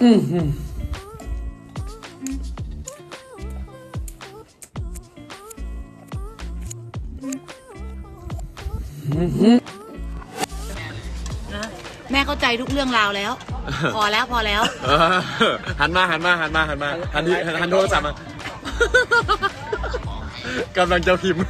แม่เข้าใจทุกเรื่องราวแล้ว พอแล้วพอแล้ว เออหันมาหันมาหันมาหันมาหันที่หันโทรศัพท์มากำลังจะพิมพ์